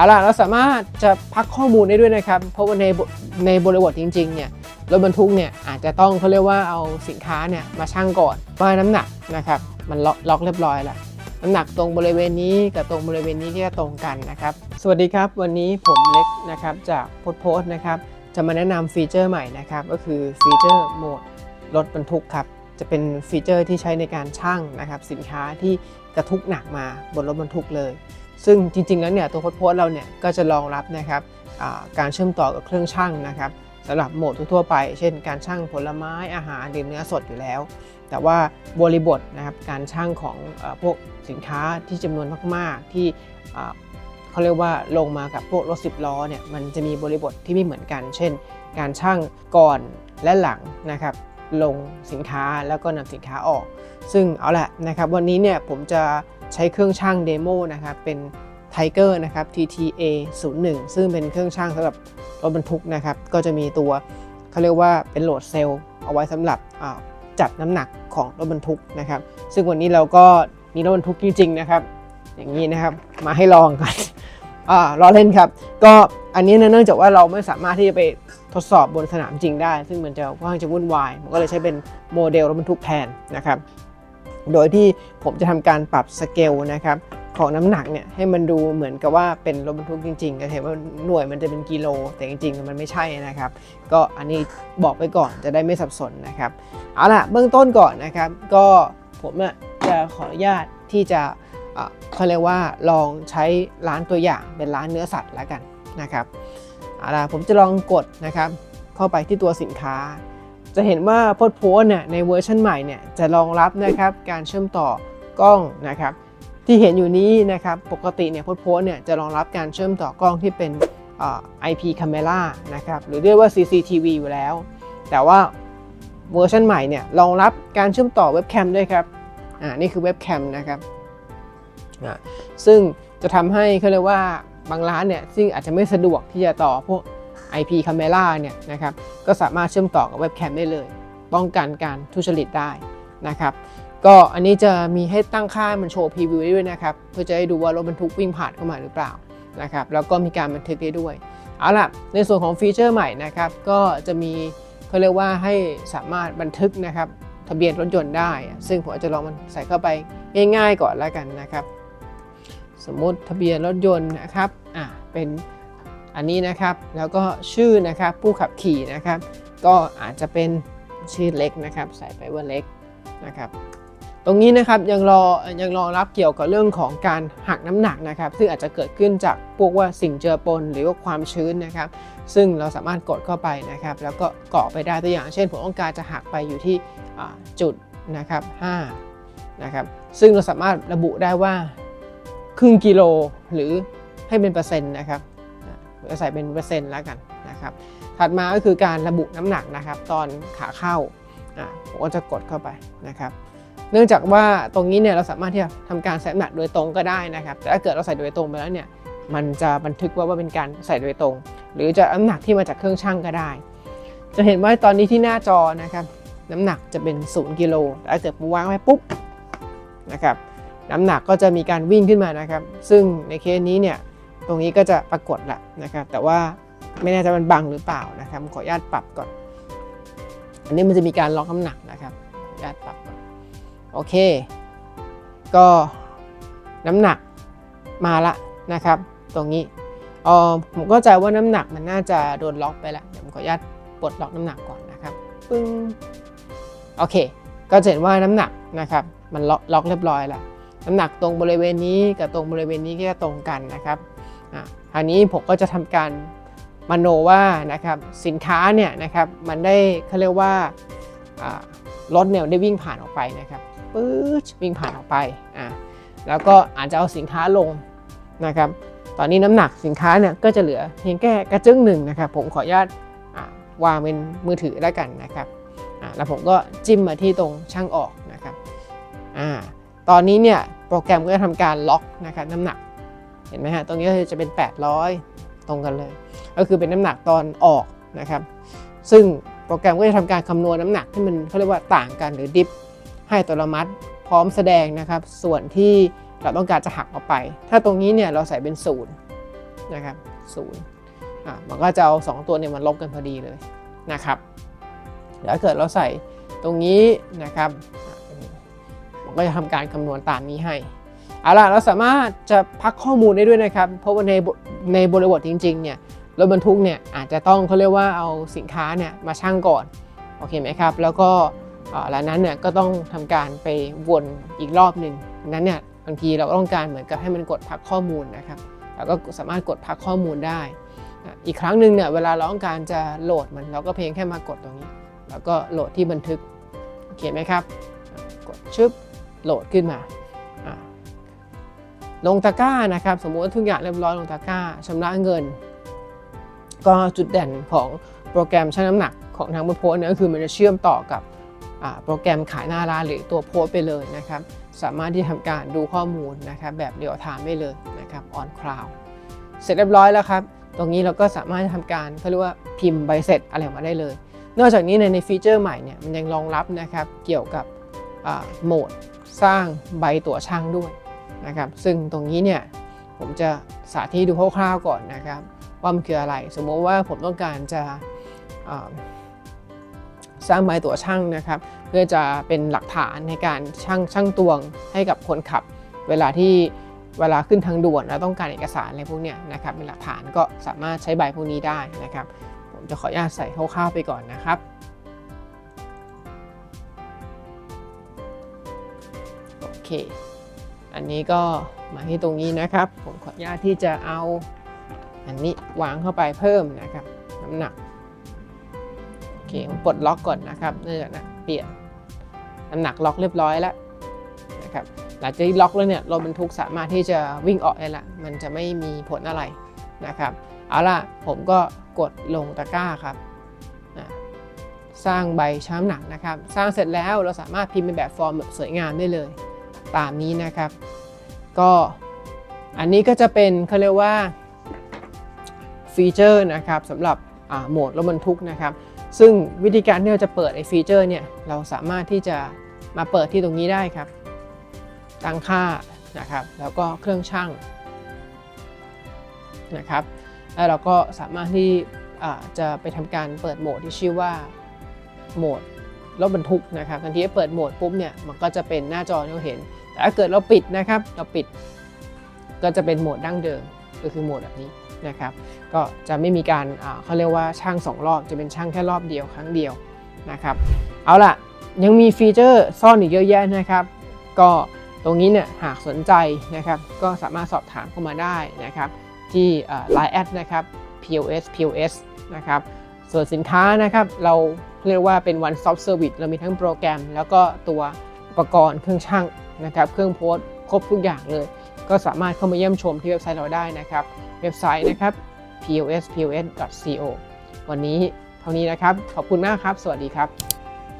เอาล่ะเราสามารถจะพักข้อมูลได้ด้วยนะครับ เพราะว่าในในบริบทจริงๆเนี่ยรถบรรทุกเนี่ยอาจจะต้องเขาเรียกว่าเอาสินค้าเนี่ยมาชั่งก่อนว่าน้ำหนักนะครับ มันล็อกล็อกเรียบร้อยแล้วน้ำหนักตรงบริเวณนี้กับตรงบริเวณนี้ที่จะตรงกันนะครับ สวัสดีครับ วันนี้ผมเล็กนะครับจากโพสโพสนะครับจะมาแนะนำฟีเจอร์ใหม่นะครับ ก็คือฟีเจอร์โหมดรถบรรทุกครับจะเป็นฟีเจอร์ที่ใช้ในการชั่งนะครับ สินค้าที่กระทุกหนักมาบนรถบรรทุกเลย ซึ่งจริงๆแล้วเนี่ยตัวโพสโพสเราเนี่ยก็จะรองรับนะครับการเชื่อมต่อกับเครื่องชั่งนะครับสำหรับโหมดทั่วๆไป เช่น การชั่งผลไม้อาหารหรือเนื้อสดอยู่แล้ว แต่ว่าบริบทนะครับการชั่งของอพวกสินค้าที่จำนวนมากๆ ที่เขาเรียกว่าลงมากับพวกรถสิบล้อเนี่ยมันจะมีบริบทที่ไม่เหมือนกัน เช่น การชั่งก่อนและหลังนะครับลงสินค้าแล้วก็นำสินค้าออก ซึ่งเอาละนะครับวันนี้เนี่ยผมจะ ใช้เครื่องชั่งเดโมนะครับเป็น Tiger นะครับ TTA 0 1 ซึ่งเป็นเครื่องชั่งสำหรับรถบรรทุกนะครับ ก็จะมีตัวเขาเรียกว่าเป็นโหลดเซลล์เอาไว้สำหรับจัดน้ำหนักของรถบรรทุกนะครับ ซึ่งวันนี้เราก็มีรถบรรทุกจริงๆนะครับ อย่างนี้นะครับมาให้ลองกันอ่ารอเล่นครับ ก็อันนี้เนื่องจากว่าเราไม่สามารถที่จะไปทดสอบบนสนามจริงได้ ซึ่งมันจะค่อนข้างจะวุ่นวายผมก็เลยใช้เป็นโมเดลรถบรรทุกแทนนะครับ โดยที่ผมจะทำการปรับสเกลนะครับของน้ำหนักเนี่ยให้มันดูเหมือนกับว่าเป็นรถบรรทุกจริงๆก็เห็นว่าหน่วยมันจะเป็นกิโล แต่จริงๆ มันไม่ใช่นะครับ ก็อันนี้บอกไปก่อนจะได้ไม่สับสนนะครับเอาล่ะเบื้องต้นก่อนนะครับ ก็ผมจะขออนุญาตที่จะอ่อเขาเรียกว่าลองใช้ร้านตัวอย่างเป็นร้านเนื้อสัตว์แล้วกันนะครับเอาล่ะผมจะลองกดนะครับเข้าไปที่ตัวสินค้า จะเห็นว่าโพสโพสเนี่ยในเวอร์ชันใหม่เนี่ยจะรองรับนะครับการเชื่อมต่อกล้องนะครับที่เห็นอยู่นี้นะครับปกติเนี่ยโพสโพสเนี่ยจะรองรับการเชื่อมต่อกล้องที่เป็นเอ่อ IP camera นะครับหรือเรียกว่า CCTV อยู่แล้ว แต่ว่าเวอร์ชันใหม่เนี่ยรองรับการเชื่อมต่อเว็บแคมด้วยครับอ่านี่คือเว็บแคมนะครับอ่าซึ่งจะทำให้เขาเรียกว่าบางร้านเนี่ยซึ่งอาจจะไม่สะดวกที่จะต่อพวก IP camera เนี่ยนะครับก็สามารถเชื่อมต่อกับเว็บแคมได้เลย ป้องกันการทุจริตได้นะครับก็อันนี้จะมีให้ตั้งค่ามันโชว์พรีวิวได้ด้วยนะครับเพื่อจะให้ดูว่ารถบรรทุกวิ่งผ่านเข้ามาหรือเปล่านะครับแล้วก็มีการบันทึกได้ด้วยเอาล่ะในส่วนของฟีเจอร์ใหม่นะครับก็จะมีเขาเรียกว่าให้สามารถบันทึกนะครับทะเบียนรถยนต์ได้ ซึ่งผมจะลองมันใส่เข้าไปง่าย ๆ ก่อนแล้วกันนะครับ สมมติทะเบียนรถยนต์นะครับอ่าเป็น อันนี้นะครับแล้วก็ชื่อนะครับผู้ขับขี่นะครับ ก็อาจจะเป็นชื่อเล็กนะครับ ใส่ไปว่าเล็กนะครับ ตรงนี้นะครับยังรอยังรองรับเกี่ยวกับเรื่องของการหักน้ำหนักนะครับ ซึ่งอาจจะเกิดขึ้นจากพวกว่าสิ่งเจือปนหรือว่าความชื้นนะครับ ซึ่งเราสามารถกดเข้าไปนะครับ แล้วก็เกาะไปได้ตัวอย่าง เช่นผมต้องการจะหักไปอยู่ที่จุดนะครับ5นะครับซึ่งเราสามารถระบุได้ว่าครึ่งกิโลหรือให้เป็นเปอร์เซ็นต์นะครับ ใส่เป็นเปอร์เซ็นต์แล้วกันนะครับถัดมาก็คือการระบุน้ำหนักนะครับ ตอนขาเข้าผมก็จะกดเข้าไปนะครับ เนื่องจากว่าตรงนี้เนี่ยเราสามารถที่จะทำการใส่น้ำหนักโดยตรงก็ได้นะครับ แต่ถ้าเกิดเราใส่โดยตรงไปแล้วเนี่ยมันจะบันทึกว่าว่าเป็นการใส่โดยตรง หรือจะน้ำหนักที่มาจากเครื่องชั่งก็ได้ จะเห็นว่าตอนนี้ที่หน้าจอนะครับน้ำหนักจะเป็น 0กิโลแต่ถ้าเกิดผมวางไว้ปุ๊บนะครับน้ำหนักก็จะมีการวิ่งขึ้นมานะครับ ซึ่งในเคสนี้เนี่ย ตรงนี้ก็จะปรากฏละนะครับแต่ว่าไม่แน่ใจมันบังหรือเปล่านะครับขออนุญาตปรับก่อน อันนี้มันจะมีการล็อกน้ำหนักนะครับขออนุญาตปรับก่อนโอเค ก็น้ำหนักมาละนะครับ ตรงนี้เออผมก็ใจว่าน้ำหนักมันน่าจะโดนล็อกไปแล้วเดี๋ยวผมขออนุญาตปลดล็อกน้ำหนักก่อนนะครับปึ้งโอเค ก็จะเห็นว่าน้ำหนักนะครับ มันล็อกล็อกเรียบร้อยแล้วน้ำหนักตรงบริเวณนี้กับตรงบริเวณนี้ก็จะตรงกันนะครับ อะคราวนี้ผมก็จะทำการมโนว่านะครับสินค้าเนี่ยนะครับมันได้เขาเรียกว่ารถเนี่ยได้วิ่งผ่านออกไปนะครับปื๊ดวิ่งผ่านออกไปอะแล้วก็อาจจะเอาสินค้าลงนะครับ ตอนนี้น้ำหนักสินค้าเนี่ยก็จะเหลือเพียงแค่กระจึ้งหนึ่งนะครับ ผมขออนุญาตวางเป็นมือถือแล้วกันนะครับอะแล้วผมก็จิ้มมาที่ตรงช่างออกนะครับอ่าตอนนี้เนี่ยโปรแกรมก็จะทำการล็อกนะครับน้ำหนัก เห็นไหมฮะตรงนี้จะเป็น 800 ตรงกันเลย ก็คือเป็นน้ำหนักตอนออกนะครับ ซึ่งโปรแกรมก็จะทำการคำนวณน้ำหนักที่มันเขาเรียกว่าต่างกันหรือดิฟให้ตัวละมัดพร้อมแสดงนะครับ ส่วนที่เราต้องการจะหักออกไป ถ้าตรงนี้เนี่ยเราใส่เป็นศูนย์นะครับศูนย์อะมันก็จะเอา 2 ตัวเนี่ยมันลบกันพอดีเลยนะครับเดี๋ยวถ้าเกิดเราใส่ตรงนี้นะครับ มันก็จะทำการคำนวณตามนี้ให้ เอาล่ะเราสามารถจะพักข้อมูลได้ด้วยนะครับ เพราะว่าในในบริบทจริงๆเนี่ยรถบรรทุกเนี่ยอาจจะต้องเขาเรียกว่าเอาสินค้าเนี่ยมาชั่งก่อนโอเคไหมครับแล้วก็เอ่อแล้วนั้นเนี่ยก็ต้องทำการไปวนอีกรอบหนึ่งนั้นเนี่ยบางทีเราก็ต้องการเหมือนกับให้มันกดพักข้อมูลนะครับเราก็สามารถกดพักข้อมูลได้ อีกครั้งหนึ่งเนี่ยเวลาเราต้องการจะโหลดมันเราก็เพียงแค่มากดตรงนี้ แล้วก็โหลดที่บันทึกโอเคไหมครับกดชึบโหลดขึ้นมา ลงตะกร้านะครับ สมมุติว่าทุกอย่างเรียบร้อยลงตะกร้าชำระเงิน ก็จุดเด่นของโปรแกรมชั่งน้ำหนักของทางบนโพสเนี่ยก็คือมันจะเชื่อมต่อกับโปรแกรมขายหน้าร้านหรือตัวโพสไปเลยนะครับ สามารถที่ทำการดูข้อมูลนะครับแบบเรียลไทม์ได้เลยนะครับ on cloud เสร็จเรียบร้อยแล้วครับ ตรงนี้เราก็สามารถทำการเขาเรียกว่าพิมพ์ใบเสร็จอะไรออกมาได้เลย นอกจากนี้ในในฟีเจอร์ใหม่เนี่ยมันยังรองรับนะครับเกี่ยวกับโหมดสร้างใบตั๋วช่างด้วย นะครับ ซึ่งตรงนี้เนี่ยผมจะสาธิตดูคร่าวๆก่อนนะครับ ว่ามันคืออะไร สมมติว่าผมต้องการจะสร้างใบตั๋วช่างนะครับ เพื่อจะเป็นหลักฐานในการช่างช่างตวงให้กับคนขับ เวลาที่เวลาขึ้นทางด่วนแล้วต้องการเอกสารอะไรพวกเนี้ยนะครับเป็นหลักฐานก็สามารถใช้ใบพวกนี้ได้นะครับ ผมจะขออนุญาตใส่คร่าวๆไปก่อนนะครับโอเค อันนี้ก็มาที่ตรงนี้นะครับ ผมขออนุญาตที่จะเอาอันนี้วางเข้าไปเพิ่มนะครับ น้ำหนักโอเคผมปลดล็อกก่อนนะครับเนื่องนะเปลี่ยนน้ำหนักล็อกเรียบร้อยแล้วนะครับหลังจากที่ล็อกแล้วเนี่ยรถบรรทุกสามารถที่จะวิ่งออกได้ละมันจะไม่มีผลอะไรนะครับเอาล่ะผมก็กดลงตะกร้าครับอะสร้างใบช้ำหนักนะครับ สร้างเสร็จแล้วเราสามารถพิมพ์เป็นแบบฟอร์มแบบสวยงามได้เลย ตามนี้นะครับ ก็อันนี้ก็จะเป็นเขาเรียกว่าฟีเจอร์นะครับสำหรับโหมดรถบรรทุกนะครับ ซึ่งวิธีการที่เราจะเปิดไอ้ฟีเจอร์เนี่ยเราสามารถที่จะมาเปิดที่ตรงนี้ได้ครับ ตั้งค่านะครับ แล้วก็เครื่องช่างนะครับ แล้วเราก็สามารถที่จะไปทำการเปิดโหมดที่ชื่อว่าโหมดรถบรรทุกนะครับทันทีที่เปิดโหมดปุ๊บเนี่ยมันก็จะเป็นหน้าจอที่เราเห็น ถ้าเกิดเราปิดนะครับเราปิดก็จะเป็นโหมดดั้งเดิมก็คือโหมดแบบนี้นะครับก็จะไม่มีการเขาเรียกว่าช่างสองรอบจะเป็นช่างแค่รอบเดียวครั้งเดียวนะครับเอาล่ะยังมีฟีเจอร์ซ่อนอีกเยอะแยะนะครับ ก็ตรงนี้เนี่ยหากสนใจนะครับก็สามารถสอบถามเข้ามาได้นะครับที่ Line แอดนะครับ POS POS นะครับส่วนสินค้านะครับเราเรียกว่าเป็น one stop service เรามีทั้งโปรแกรม แล้วก็ตัวอุปกรณ์เครื่องช่าง นะครับเครื่องโพสต์ครบทุกอย่างเลย ก็สามารถเข้ามาเยี่ยมชมที่เว็บไซต์เราได้นะครับ เว็บไซต์นะครับ pospos.co วันนี้เท่านี้นะครับ ขอบคุณมากครับ สวัสดีครับ